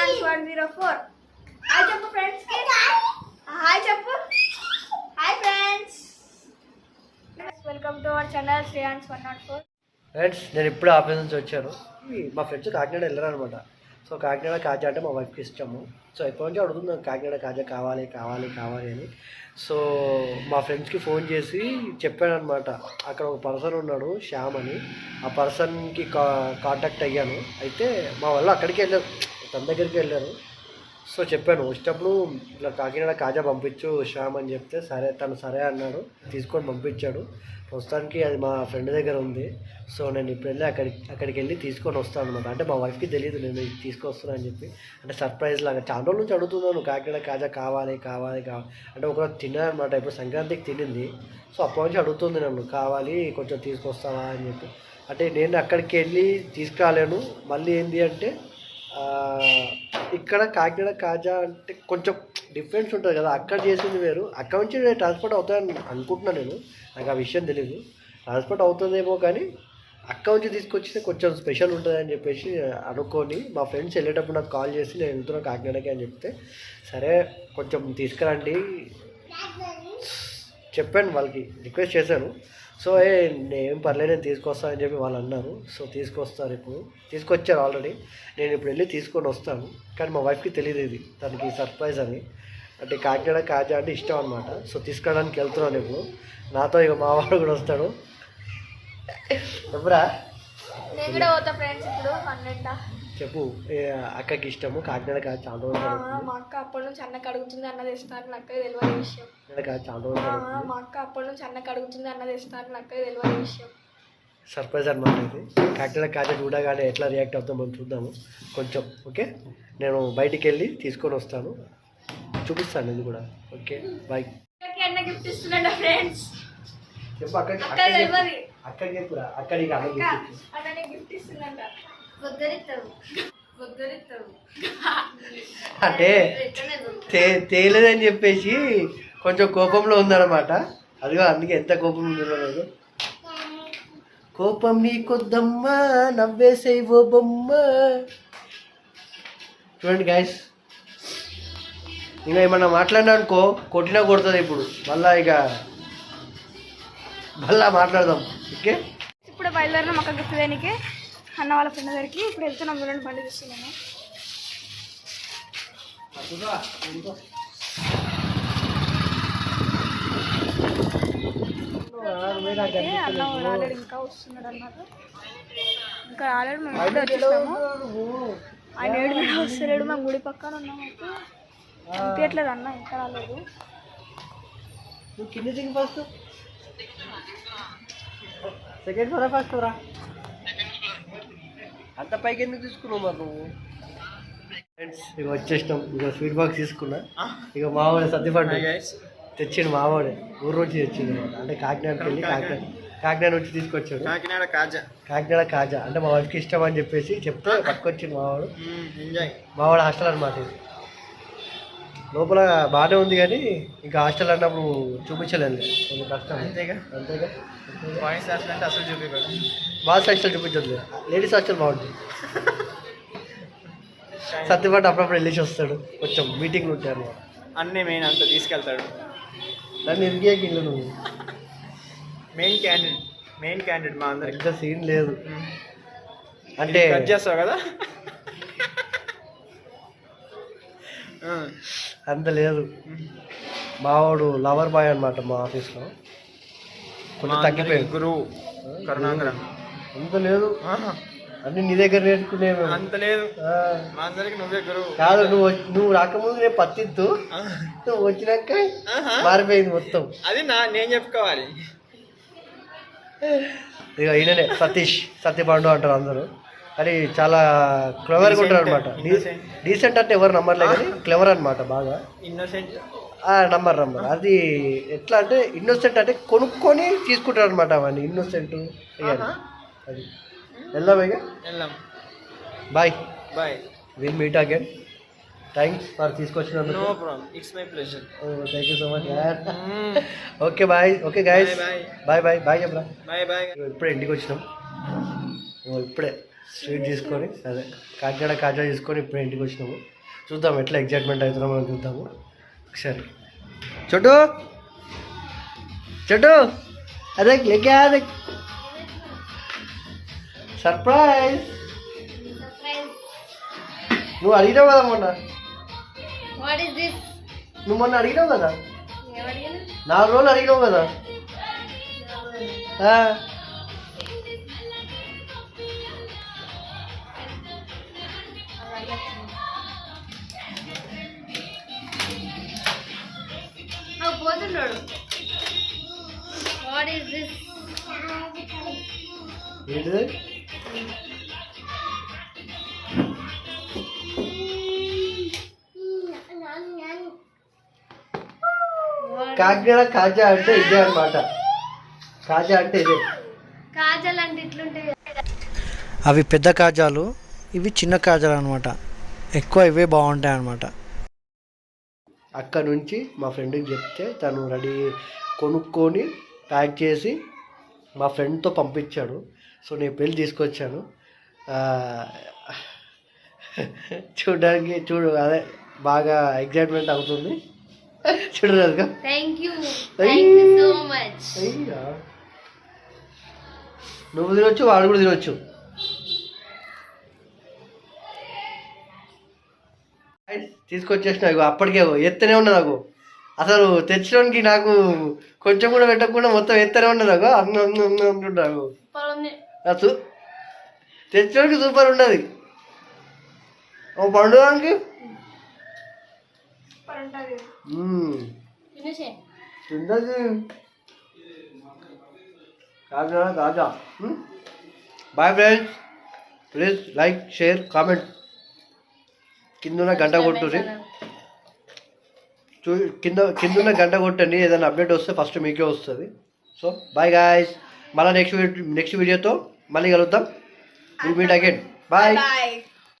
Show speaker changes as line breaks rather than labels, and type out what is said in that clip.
One zero four hi చెప్పు friends hi చెప్పు hi friends welcome to our channel one nought four
friends నేను ఇప్పుడు office నుంచి వచ్చాను. మా ఫ్రెండ్స్ కాకినాడ వెళ్ళారు అనమాట సో కాకినాడ కాజా అంటే మా వైఫ్కి ఇష్టము. సో ఎప్పటి నుంచి అడుగుతున్నాం కాకినాడ కాజా కావాలి కావాలి కావాలి అని. సో మా ఫ్రెండ్స్కి ఫోన్ చేసి చెప్పాను అక్కడ ఒక పర్సన్ ఉన్నాడు శ్యామ్ అని. ఆ పర్సన్కి కా కాంటాక్ట్ అయ్యాను. అయితే మా వల్ల అక్కడికి వెళ్ళారు తన దగ్గరికి వెళ్ళారు. సో చెప్పాను వచ్చేటప్పుడు ఇట్లా కాకినాడ కాజా పంపించు శ్యామ్ అని చెప్తే సరే తను సరే అన్నాడు. తీసుకొని పంపించాడు. ప్రస్తుతానికి అది మా ఫ్రెండ్ దగ్గర ఉంది. సో నేను ఇప్పుడు వెళ్ళి అక్కడికి అక్కడికి వెళ్ళి తీసుకొని వస్తాను అనమాట అంటే మా వైఫ్కి తెలియదు నేను తీసుకొస్తాను అని చెప్పి. అంటే సర్ప్రైజ్ లాగా చాలా రోజుల నుంచి అడుగుతున్నాను కాకినాడ కాజా కావాలి కావాలి కావాలి. అంటే ఒక తిన్నాను అనమాట ఇప్పుడు సంక్రాంతికి తినింది. సో అప్పటి నుంచి అడుగుతుంది నన్ను కావాలి కొంచెం తీసుకొస్తావా అని చెప్పి. అంటే నేను అక్కడికి వెళ్ళి తీసుకురాలేను. మళ్ళీ ఏంటి అంటే ఇక్కడ కాకినాడ కాజా అంటే కొంచెం డిఫరెన్స్ ఉంటుంది కదా. అక్కడ చేసింది వేరు. అక్కడ నుంచి నేను ట్రాన్స్పోర్ట్ అవుతాయని అనుకుంటున్నాను నేను. నాకు ఆ విషయం తెలియదు ట్రాన్స్పోర్ట్ అవుతుందేమో కానీ అక్కడ నుంచి తీసుకొచ్చితే కొంచెం స్పెషల్ ఉంటుంది అని చెప్పేసి అనుకొని మా ఫ్రెండ్స్ వెళ్ళేటప్పుడు నాకు కాల్ చేసి నేను వెళ్తున్నా కాకినాడకి అని చెప్తే సరే కొంచెం తీసుకురండి. చెప్పాను వాళ్ళకి రిక్వెస్ట్ చేశాను. సో ఏ నేను పర్లేదు నేను తీసుకొస్తాను అని చెప్పి వాళ్ళు అన్నారు. సో తీసుకొస్తారు ఇప్పుడు. తీసుకొచ్చారు ఆల్రెడీ. నేను ఇప్పుడు వెళ్ళి తీసుకొని వస్తాను. కానీ మా వైఫ్కి తెలియదు ఇది. తనకి సర్ప్రైజ్ అని. అంటే కాకినాడ కాజా అంటే ఇష్టం అనమాట సో తీసుకురావడానికి వెళ్తున్నాను ఇప్పుడు నాతో ఇక మావాడు కూడా వస్తాడు. ఎవరా
నేను కూడా పోతా ఫ్రెండ్స్ ఇప్పుడు. హండ్రెడ్
చెప్పు. అక్కకి ఇష్టము కాకినాడ కాజా చాలా రోజులు
మా అక్క అప్పటి నుంచి అన్నకు అడుగుతుంది అన్నది ఇస్తాను నాకు తెలియని విషయం.
కాజా చాలా రోజులు
మా అక్క అప్పటి నుంచి అన్నకు అడుగుతుంది అన్నది ఇస్తాను నాకు తెలియని విషయం.
సర్ప్రైజ్ అనమాట ఇది. కాకినాడ కాజా చూడగానే ఎట్లా రియాక్ట్ అవుతాం మనం చూద్దాము. కొంచెం ఓకే? నేను బయటికి వెళ్ళి తీసుకొని వస్తాను. చూపిస్తాను ఇది కూడా. ఓకే? బాయ్.
అక్కకి అన్న గిఫ్ట్ ఇస్తున్నాడు ఫ్రెండ్స్?
చెప్పు అక్కడికి
అక్క తెలియదు
అక్కడికి చెప్పురా అక్కడికి అన్న
అక్క
gift ఇచ్చి.
అన్నని గిఫ్ట్
అంటే తేలేదని చెప్పేసి కొంచెం కోపంలో ఉందన్నమాట. అదిగో అందుకే ఎంత కోపం ఉందో లేదు కోపం నీ కొద్దమ్మా నవ్వేసేయి ఓ బొమ్మ. చూడండి గాయస్ ఇంకా ఏమన్నా మాట్లాడినా అనుకో కొట్టినా కొడుతుంది ఇప్పుడు. మళ్ళా ఇక మళ్ళా మాట్లాడదాం. ఓకే?
ఇప్పుడు బయలుదేరినాం అక్క గిఫ్ట్ దేనికి అన్న వాళ్ళ ఫ్రెండ్ దగ్గరికి ఇప్పుడు వెళ్తున్నాం చూడండి బండి చూస్తున్నాము అన్న రాలేడు ఇంకా వస్తున్నాడు అన్నారు ఇంకా రాలేడు మేము వచ్చేసాము ఆయన ఏడు మీద వస్తలేడు మేము గుడి పక్కన ఉన్నాం అయితే. అనిపించట్లేదు అన్న ఇంకా రాలేదు.
నువ్వు కింద దిగి ఫస్ట్ సెకండ్ ఫ్లోర్ ఫస్ట్ రా? అంత పైకి ఎందుకు తీసుకున్నావు మరి నువ్వు? ఫ్రెండ్స్ ఇక వచ్చేసినాం. ఇక స్వీట్ బాక్స్ తీసుకున్నా. ఇక మావాడే సత్యపండు తెచ్చిండు మావాడే. ఊరు నుంచి తెచ్చిండు. అంటే కాకినాడకి వెళ్ళి కాకినాడ. కాకినాడ. నుంచి తీసుకొచ్చాడు.
కాకినాడ కాజా.
కాకినాడ కాజా. అంటే మా వైఫ్కి ఇష్టం అని చెప్పేసి చెప్తే పట్టుకొచ్చిండు మావాడు. మావాడు హాస్టల్ అనమాట ఇది. లోపల బాగానే ఉంది కానీ ఇంకా హాస్టల్ అన్నప్పుడు చూపించలేదు కొంచెం కష్టం.
అంతేగా.
అంతేగా?
బాయ్స్ హాస్టల్ అంటే అసలు చూపించాడు
బాయ్స్ హాస్టల్ చూపించదు లేడీస్ హాస్టల్ బాగుంటుంది. సత్యపాటు అప్పుడప్పుడు వెళ్ళేసి వస్తాడు కొంచెం మీటింగ్లు అన్నమాట.
అన్నీ మెయిన్ అంత తీసుకెళ్తాడు.
నన్ను ఇరిగే ఇల్లు నువ్వు.
మెయిన్ క్యాండిడేట్ మెయిన్ క్యాండిడేట్ మా అందరికి.
పెద్ద సీన్ లేదు. అంటే
కట్ చేస్తావు కదా.
అంత లేదు. మావాడు లవర్ బాయ్ అనమాట మా ఆఫీస్లో కొంచెం
అందరికి గురువు
అంత లేదు. అన్ని నీ దగ్గర నేర్చుకునేవి
అంత లేదు.
ఆ,
మా అందరికి నువ్వే గురువు.
కాదు నువ్వు నువ్వు రాకముందు నేను పత్తిత్తు.
ఆ.
నువ్వు వచ్చినాక. మారిపోయింది మొత్తం.
అది నా నేను చెప్పుకోవాలి.
ఇక ఈయననే సతీష్ సత్యపాండు అంటారు అందరూ. కానీ చాలా క్లెవర్గా ఉంటారు అనమాట. డీసెంట్ అంటే ఎవరు నమ్మర్లే కానీ క్లెవర్ అనమాట బాగా.
ఇన్నోసెంట్
నమ్మరు నమ్మరు. అది ఎట్లా అంటే ఇన్నోసెంట్ అంటే కొనుక్కొని తీసుకుంటారు అనమాట అవన్నీ ఇన్నోసెంట్ అది. వెళ్దాం ఇక?
వెళ్దాం.
Bye
bye
will meet again thanks for తీసుకొచ్చినందుకు.
No problem it's my pleasure
thank you so much okay bye okay
bye.
Bye bye bye చెప్పరా
బాయ్ బాయ్
ఇప్పుడే ఇంటికి వచ్చినాం. ఇప్పుడే. స్వీట్ తీసుకొని అదే కాకినాడ కాజా తీసుకొని ఇప్పుడు ఇంటికి వచ్చినాము. చూద్దాం ఎట్లా ఎగ్జైట్మెంట్ అవుతున్నామో మనం చూద్దాము. ఒకసారి. చోటు! చోటు! అదే లేకే అదే. సర్ప్రైజ్ నువ్వు అడిగినావు కదా మొన్న? నువ్వు మొన్న అడిగినావు కదా? నాలుగు రోజులు అడిగినావు కదా? ఏంటిది? కాకినాడ కాజా అంటే ఇదే అన్నమాట. కాజా అంటే ఇదే.
కాజల్ అంటే ఇట్లుంటాయి
అవి పెద్ద కాజాలు ఇవి చిన్న కాజాలు అనమాట ఎక్కువ ఇవే బాగుంటాయి అనమాట అక్కడ నుంచి మా ఫ్రెండ్కి చెప్తే తను రెడీ కొనుక్కొని ప్యాక్ చేసి మా ఫ్రెండ్తో పంపించాడు. సో నేను పెళ్ళి తీసుకొచ్చాను. చూడడానికి చూడు అదే బాగా ఎగ్జైట్మెంట్ అవుతుంది. చూడరాదుగా?
థ్యాంక్ యూ సో మచ్
అయ్యా. నువ్వు తినొచ్చు వాడు కూడా తినొచ్చు. తీసుకొచ్చేసిన అప్పటికే ఎత్తనే ఉన్నా నాకు. అసలు తెచ్చడానికి నాకు కొంచెం కూడా పెట్టకుండా మొత్తం ఎత్తనే ఉన్నా నాకు. అన్న అన్న అన్న అసలు తెచ్చడానికి సూపర్ ఉన్నది ఓ పండుగకి? కాజా కాజా bye friends please like share comment కింద గంట కొట్టుర్రి. చూ కింద కింద గంట కొట్టండి. ఏదైనా అప్డేట్ వస్తే ఫస్ట్ మీకే వస్తుంది. సో బాయ్ గాయస్ మళ్ళీ నెక్స్ట్ నెక్స్ట్ వీడియోతో మళ్ళీ కలుద్దాం. Will meet again bye
bye